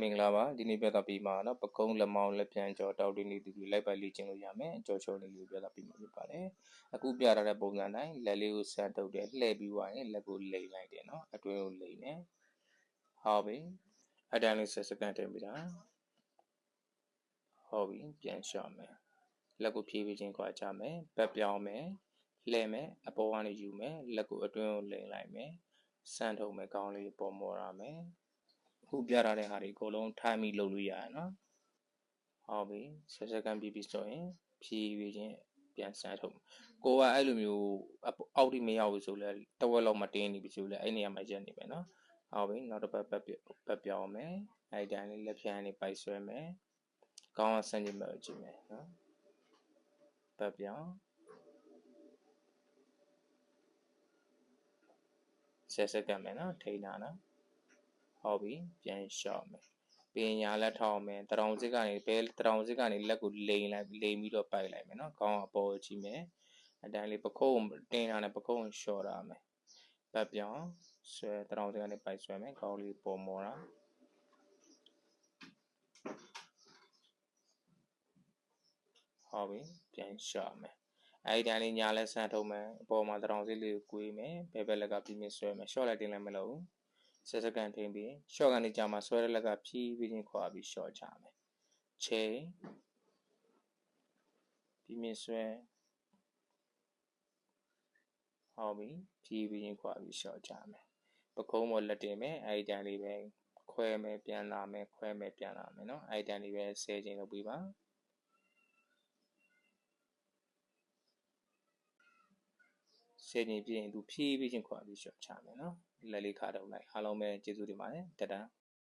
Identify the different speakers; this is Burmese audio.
Speaker 1: မင်္ဂလာပါဒီနေ့ပြသပေးမှာเนาะပကုံးလက်မောင်းလက်ပြန်ကြောတောက်တင်းနေသူတွေလိုက်ပါလေ့ကျင့်လို့ရမယ်ကြောချုံလေးကိုပြသပေးမှာဖြစ်ပါတယ်အခုပြထားတဲ့ပုံစံတိုင်းလက်လေးကိုဆက်တုပ်တယ်လှည့်ပြီးသွားရင်လက်ကိုလိမ်လိုက်တယ်เนาะအတွင်းကိုလိမ်တယ်ဟုတ်ပြီအတန်းလေးဆက်စကန်တင်ပြီးတာဟုတ်ပြီပြန်ရှော့မယ်လက်ကိုဖြည်းဖြည်းချင်းခွာချမယ်ဘက်ပြောင်းမယ်လှည့်မယ်အပေါ်ကနေယူမယ်လက်ကိုအတွင်းကိုလိမ်လိုက်မယ်စမ်းထုတ်မယ်ကောင်းလေးပေါ်မော်ရမယ် ခုပြထားတဲ့ဟာတွေအကုန်လုံးထိုင်ပြီးလုပ်လို့ရတယ်နော်ဟုတ်ပြီဆက်စကန်ပြီးပြီဆိုရင်ဖြည်းဖြည်းချင်းပြန်စမ်းထုတ်ကိုကအဲ့လိုမျိုးအောက်ထိမရောက်ဘူးဆိုလဲတဝက်လောက်မတင်းနေပြီဆိုလဲအဲ့နေရာမှာရက်နေပဲနော်ဟုတ်ပြီနောက်တစ်ပတ်ပတ်ပတ်ပြောင်းမယ်အဲ့တိုင်းလေးလက်ဖြန်းလေးပိုက်ဆွဲမယ်ကောင်းအောင်ဆန့်ကျင်ဘက်ကိုကြည့်မယ်နော်ပတ်ပြောင်းဆက်စကန်မယ်နော်ထိန်းတာနော် ဟောပြီးပြန်လျှောက်မယ်ပင်ညာလက်ထောက်မယ်တရောင်စစ်ကနေဘဲတရောင်စစ်ကနေလက်ကိုလိန်လိုက်လိန်ပြီးတော့ပိုက်လိုက်မယ်နော်ခေါင်းအပေါ်ကြည့်မယ်အတိုင်းလေးပခုံးတင်းထားနဲ့ပခုံးလျှော့ထားမယ်ပတ်ပြောင်းဆွဲတရောင်စစ်ကနေပိုက်ဆွဲမယ်ခေါင်းလေးပေါ်မော်တာဟောပြီးပြန်လျှော့မယ်အဲ့ဒီတိုင်းလေးညာလဲဆန်ထုံးမယ်အပေါ်မှာတရောင်စစ်လေးကိုကွေးမယ်ဘဲဘက်လက်ကပြင်းပြဆွဲမယ်ရှော့လိုက်တင်းလည်းမလုပ်ဘူး 10စက္ကန့်ထိန်ပြီး short ကနေကြာမှာဆွဲတဲ့လက်ကဖြည်းဖြည်းချင်းခွာပြီး short ချမယ်ချိန်ပြီးမြင်ဆွဲဟောပြီးဖြည်းဖြည်းချင်းခွာပြီး short ချမယ်ပကုံးပေါ်လက်တင်မယ်အဲ့ဒီတန်လေးပဲခွဲမယ်ပြန်လာမယ်ခွဲမယ်ပြန်လာမယ်เนาะအဲ့ဒီတန်လေးပဲ10ချိန်လုပ်ပြီးပါ ဆယ်ညင်ပြည့်ရင်သူဖြည်းဖြည်းချင်းခွာပြီးရှော့ချမယ်နော်လက်လေးခါတော့လိုက်အားလုံးပဲကျေးဇူးတင်ပါတယ်တတန်း